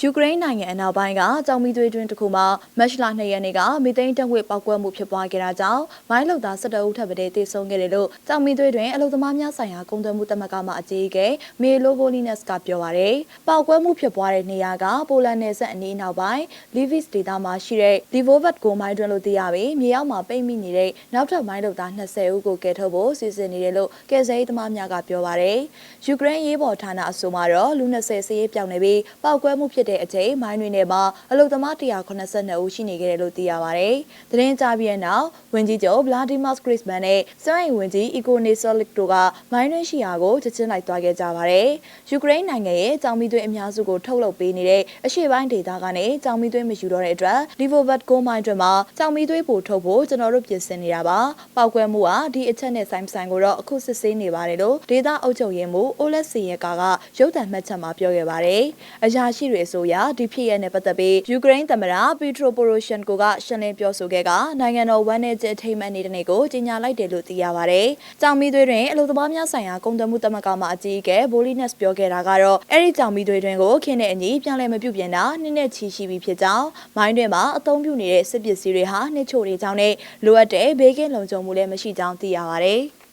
ယူကရိန်းနိုင်ငံအနောက်ပိုင်းကကြောင်မီသွေးတွင်းတစ်ခုမှာမတ်လ2ရက်နေ့ကမီသိန်းတက်ဝက်ပောက်ကွဲမှုဖြစ်ပွားခဲ့တာကြောင့်မိုင်းလုံသား12ဦးထပ်ပတဲ့တေဆုံးခဲ့တယ်လို့ကြောင်မီသွေးတွင်အလုံသမားများဆိုင်ရာကုန်သွယ်မှုတမကမှအကြီးအကဲမေလိုဗိုလီနက်စ်ကပြောပါရယ်ပောက်ကွဲမှုဖြစ်ပွားတဲ့နေရာကပိုလန်နယ်စပ်အနီးနောက်ပိုင်းလီဗစ်ဒေသမှာရှိတဲ့လီဗိုဗတ်ကိုမိုင်းတွင်လို့သိရပြီးမြေအောက်မှာပိတ်မိနေတဲ့နောက်ထပ်မိုင်းလုံသား20ဦးကိုကယ်ထုတ်ဖို့စီစဉ်နေတယ်လို့ကယ်ဆယ်ရေးသမားများကပြောပါရယ်ယူကရိန်းရေးပေါ်ဌာနအဆိုမှာတော့လူ20စရေးပြောင်းနေပြီးပောက်ကွဲမှုဖြစ်တဲ့အချိန်မိုင်းတွေနဲ့မှာအလုသမား182ဦးရှိနေခဲ့တယ်လို့သိရပါဗျ။သတင်းကြားပြီးတဲ့နောက်ဝင်ကြီးချုပ်ဗလာဒီမာစခရစ်မန်နဲ့စွမ်းအင်ဝင်ကြီးအီကိုနေဆောလစ်တို့ကမိုင်းတွင်းရှိရာကိုချက်ချင်းလိုက်သွားခဲ့ကြပါတယ်။ယူကရိန်းနိုင်ငံရဲ့ကြောင်မီသွေးအများစုကိုထုတ်လုပ်ပေးနေတဲ့အရှေ့ပိုင်းဒေသကနေကြောင်မီသွေးမယူတော့တဲ့အတွက်လီဗိုဘတ်ကိုမိုင်းတွင်မှာကြောင်မီသွေးပို့ထုတ်ဖို့ကျွန်တော်တို့ပြင်ဆင်နေတာပါ။ပောက်ကွဲမှုကဒီအချက်နဲ့ဆိုင်ဆိုင်ကိုတော့အခုစစ်ဆေးနေပါတယ်လို့ဒေသအုပ်ချုပ်ရေးမှူးအိုလက်စီယကာကရုပ်သံမှတ်ချက်မှာပြောခဲ့ပါတယ်။အရာရှိတွေအဆိုအရဒီဖြစ်ရပ်နဲ့ပတ်သက်ပြီးယူကရိန်းသမ္မတပီထရိုပိုရိုရှန်ကိုကရှင်းလင်းပြောဆိုခဲ့ကနိုင်ငံတော်ဝန်내ကျထိမ့်မှတ်နေတဲ့နေ့ကိုကြေညာလိုက်တယ်လို့သိရပါတယ်။ကြောင်မီသွေးတွင်အလို့သမားများဆိုင်ရာကုန်သွယ်မှုတမကမှအကြီးအကဲဘိုလီနက်စ်ပြောခဲ့တာကတော့အဲ့ဒီကြောင်မီသွေးတွင်ကိုခင်းတဲ့အညီပြန်လည်မပြုတ်ပြင်တာနှစ်နဲ့ချီရှိပြီဖြစ်ကြောင်းမိုင်းတွင်မှာအသုံးပြုနေတဲ့စစ်ပစ္စည်းတွေဟာနှစ်ချို့တွေကြောင့်နဲ့လိုအပ်တဲ့ဘေးကင်းလုံခြုံမှုလည်းမရှိကြောင်းသိရပါတယ်။